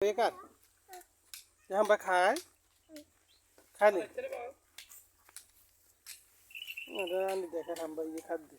बेकार यहाँ पर खाए खाने अरे देखा हम भाई ये खा दी।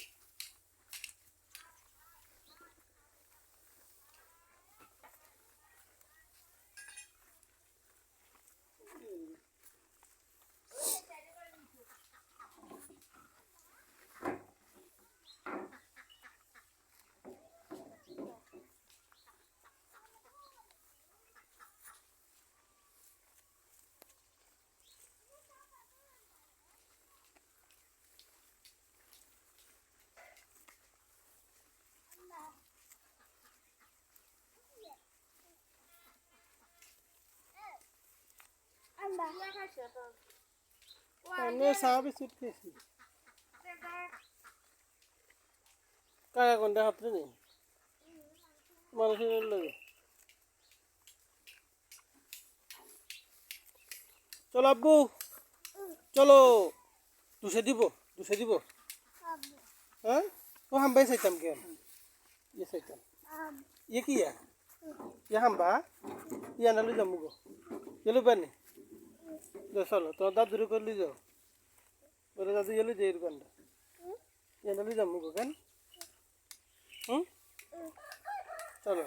কাকা কোনটা হাতে নেই মানুষের লাগে চলো আব্বু চলো দুশে দিব দুশে দিব হ্যাঁ ও হাম্বাই চাইতাম কেন ইয়ে চাইতাম ইয়ে কি ইয়া ইয়ে হাম্বা ইয়া না লই যাম গো গেলো পানি যাও চলো, তোমার দাদুরে করলি যাও। ওরা দাদু গেলি যে এরকমটা এনে যাব কেন? হুম? চলো।